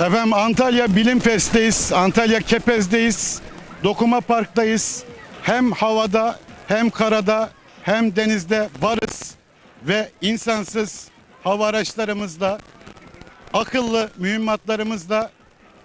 Efendim Antalya Bilim Fest'teyiz. Antalya Kepez'deyiz. Dokuma Park'tayız. Hem havada hem karada hem denizde varız. Ve insansız hava araçlarımızla, akıllı mühimmatlarımızla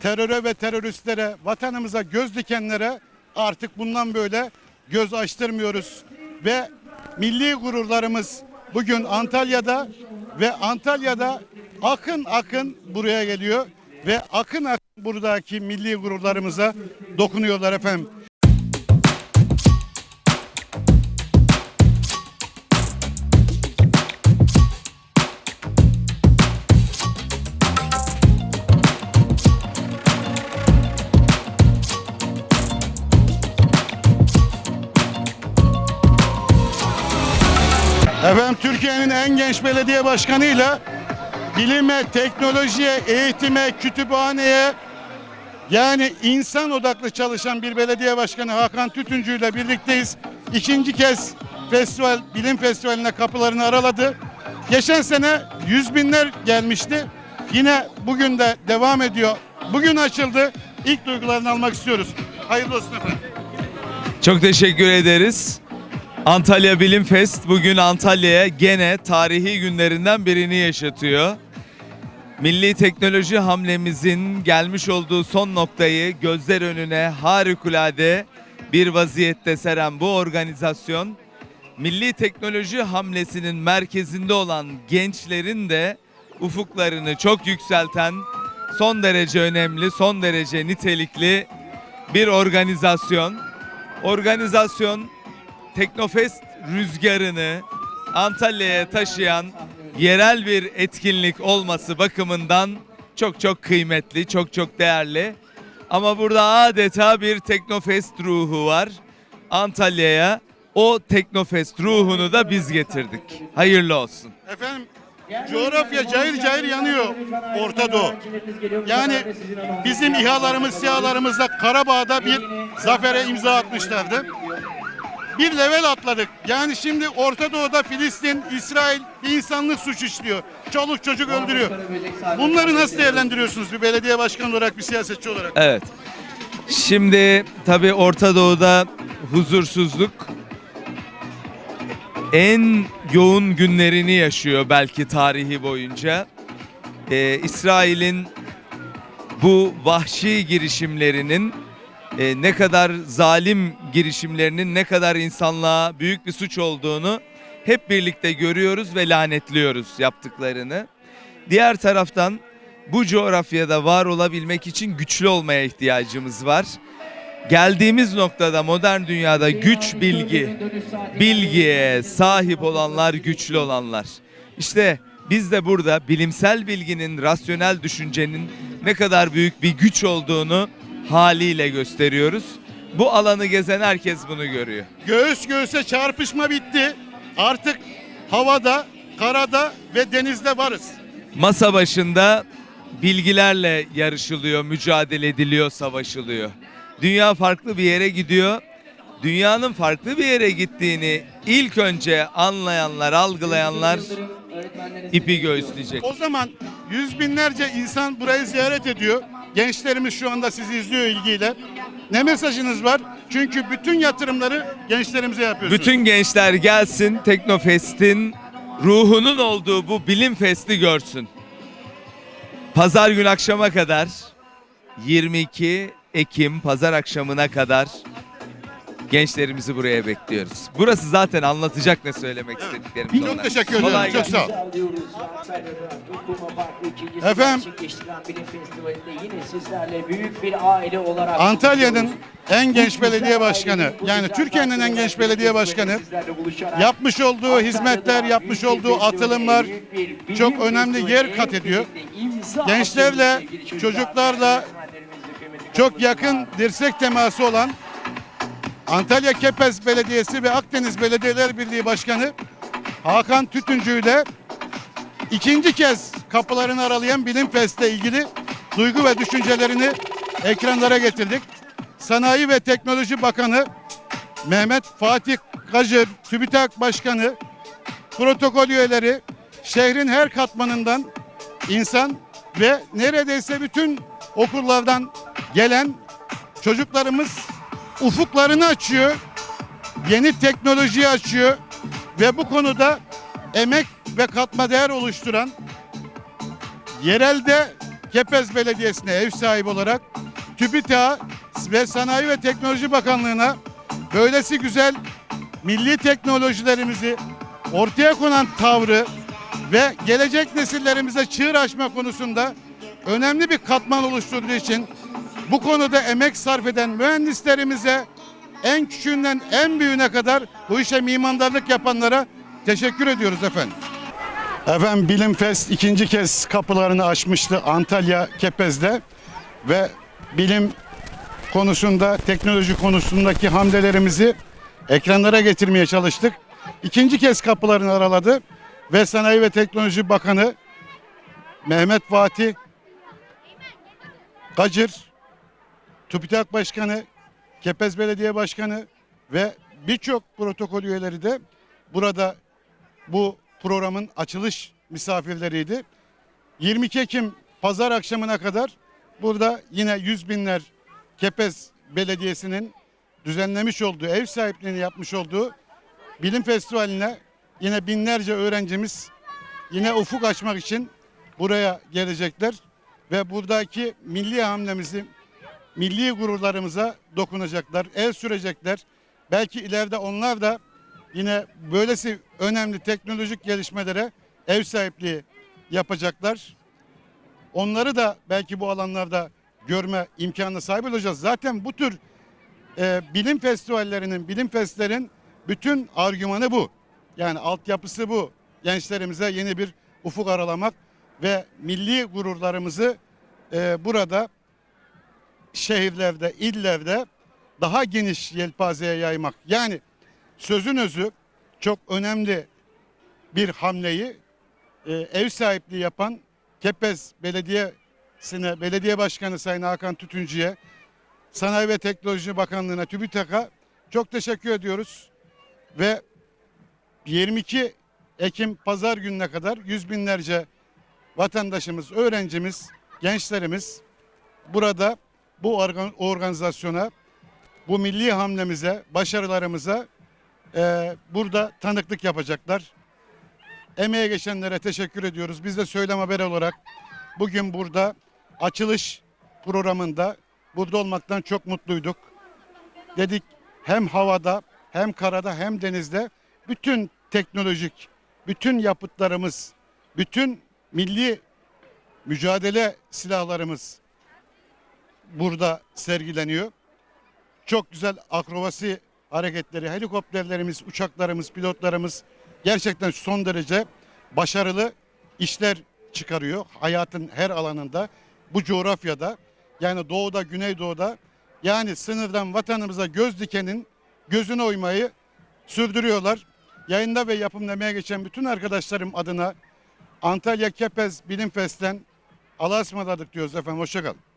teröre ve teröristlere, vatanımıza göz dikenlere artık bundan böyle göz açtırmıyoruz. Ve milli gururlarımız bugün Antalya'da ve Antalya'da akın akın buraya geliyor ve akın akın buradaki milli gururlarımıza dokunuyorlar efendim. Efendim Türkiye'nin en genç belediye başkanıyla bilime, teknolojiye, eğitime, kütüphaneye yani insan odaklı çalışan bir belediye başkanı Hakan Tütüncü ile birlikteyiz. İkinci kez festival, bilim festivaline kapılarını araladı. Geçen sene yüz binler gelmişti. Yine bugün de devam ediyor. Bugün açıldı. İlk duygularını almak istiyoruz. Hayırlı olsun efendim. Çok teşekkür ederiz. Antalya Bilim Fest bugün Antalya'ya gene tarihi günlerinden birini yaşatıyor. Milli teknoloji hamlemizin gelmiş olduğu son noktayı gözler önüne harikulade bir vaziyette seren bu organizasyon milli teknoloji hamlesinin merkezinde olan gençlerin de ufuklarını çok yükselten son derece önemli, son derece nitelikli bir organizasyon. Organizasyon Teknofest rüzgarını Antalya'ya taşıyan yerel bir etkinlik olması bakımından çok çok kıymetli, çok çok değerli. Ama burada adeta bir Teknofest ruhu var. Antalya'ya o Teknofest ruhunu da biz getirdik. Hayırlı olsun. Efendim coğrafya cayır cayır yanıyor Orta Doğu. Yani bizim İHA'larımız, SİHA'larımızla Karabağ'da bir zafere imza atmışlardı. Bir level atladık. Yani şimdi Orta Doğu'da Filistin, İsrail insanlık suç işliyor. Çoluk çocuk öldürüyor. Bunları nasıl değerlendiriyorsunuz bir belediye başkanı olarak, bir siyasetçi olarak? Evet. Şimdi tabii Orta Doğu'da huzursuzluk en yoğun günlerini yaşıyor belki tarihi boyunca. Ee, İsrail'in bu vahşi girişimlerinin e, ne kadar zalim girişimlerinin ne kadar insanlığa büyük bir suç olduğunu hep birlikte görüyoruz ve lanetliyoruz yaptıklarını. Diğer taraftan bu coğrafyada var olabilmek için güçlü olmaya ihtiyacımız var. Geldiğimiz noktada modern dünyada güç bilgi, bilgiye sahip olanlar güçlü olanlar. İşte biz de burada bilimsel bilginin, rasyonel düşüncenin ne kadar büyük bir güç olduğunu haliyle gösteriyoruz. Bu alanı gezen herkes bunu görüyor. Göğüs göğüse çarpışma bitti. Artık havada, karada ve denizde varız. Masa başında bilgilerle yarışılıyor, mücadele ediliyor, savaşılıyor. Dünya farklı bir yere gidiyor. Dünyanın farklı bir yere gittiğini ilk önce anlayanlar, algılayanlar ipi göğüsleyecek. O zaman yüz binlerce insan burayı ziyaret ediyor. Gençlerimiz şu anda sizi izliyor ilgiyle. Ne mesajınız var? Çünkü bütün yatırımları gençlerimize yapıyorsunuz. Bütün gençler gelsin Teknofest'in ruhunun olduğu bu bilim festi görsün. Pazar gün akşama kadar 22 Ekim pazar akşamına kadar gençlerimizi buraya bekliyoruz. Burası zaten anlatacak ne söylemek istediklerimiz Çok onlar. teşekkür ederim. Kolay Çok gelsin. sağ ol. Efendim? Antalya'nın en genç belediye başkanı, yani Türkiye'nin en genç belediye başkanı yapmış olduğu hizmetler, yapmış olduğu atılımlar çok önemli yer kat ediyor. Gençlerle, çocuklarla çok yakın dirsek teması olan Antalya Kepez Belediyesi ve Akdeniz Belediyeler Birliği Başkanı Hakan Tütüncü ile ikinci kez kapılarını aralayan Bilim Fest'le ilgili duygu ve düşüncelerini ekranlara getirdik. Sanayi ve Teknoloji Bakanı Mehmet Fatih Kacır, TÜBİTAK Başkanı, protokol üyeleri, şehrin her katmanından insan ve neredeyse bütün okullardan gelen çocuklarımız ufuklarını açıyor. Yeni teknolojiyi açıyor ve bu konuda emek ve katma değer oluşturan yerelde Kepez Belediyesi'ne ev sahibi olarak TÜBİTAK ve Sanayi ve Teknoloji Bakanlığı'na böylesi güzel milli teknolojilerimizi ortaya konan tavrı ve gelecek nesillerimize çığır açma konusunda önemli bir katman oluşturduğu için bu konuda emek sarf eden mühendislerimize en küçüğünden en büyüğüne kadar bu işe mimarlık yapanlara teşekkür ediyoruz efendim. Efendim Bilim Fest ikinci kez kapılarını açmıştı Antalya Kepez'de ve bilim konusunda, teknoloji konusundaki hamlelerimizi ekranlara getirmeye çalıştık. İkinci kez kapılarını araladı ve Sanayi ve Teknoloji Bakanı Mehmet Fatih Gacır, TÜBİTAK Başkanı, Kepez Belediye Başkanı ve birçok protokol üyeleri de burada bu programın açılış misafirleriydi. 22 Ekim pazar akşamına kadar burada yine yüz binler Kepez Belediyesi'nin düzenlemiş olduğu, ev sahipliğini yapmış olduğu bilim festivaline yine binlerce öğrencimiz yine ufuk açmak için buraya gelecekler ve buradaki milli hamlemizi, milli gururlarımıza dokunacaklar, el sürecekler. Belki ileride onlar da yine böylesi önemli teknolojik gelişmelere ev sahipliği yapacaklar. Onları da belki bu alanlarda görme imkanına sahip olacağız. Zaten bu tür e, bilim festivallerinin, bilim festlerin bütün argümanı bu. Yani altyapısı bu. Gençlerimize yeni bir ufuk aralamak ve milli gururlarımızı e, burada şehirlerde, illerde daha geniş yelpazeye yaymak. Yani sözün özü çok önemli bir hamleyi e, ev sahipliği yapan Kepez Belediyesi'ne, Belediye Başkanı Sayın Hakan Tütüncü'ye, Sanayi ve Teknoloji Bakanlığı'na, TÜBİTAK'a çok teşekkür ediyoruz. Ve 22 Ekim pazar gününe kadar yüz binlerce vatandaşımız, öğrencimiz, gençlerimiz burada bu organ- organizasyona, bu milli hamlemize, başarılarımıza e, burada tanıklık yapacaklar. Emeğe geçenlere teşekkür ediyoruz. Biz de Söylem Haber olarak bugün burada açılış programında burada olmaktan çok mutluyduk. Dedik hem havada hem karada hem denizde bütün teknolojik, bütün yapıtlarımız, bütün milli mücadele silahlarımız burada sergileniyor. Çok güzel akrobasi hareketleri, helikopterlerimiz, uçaklarımız, pilotlarımız gerçekten son derece başarılı işler çıkarıyor hayatın her alanında. Bu coğrafyada yani doğuda, güneydoğuda yani sınırdan vatanımıza göz dikenin gözüne oymayı sürdürüyorlar. Yayında ve yapımda emeğe geçen bütün arkadaşlarım adına Antalya Kepez Bilim Fest'ten Allah'a ısmarladık diyoruz efendim. Hoşçakalın.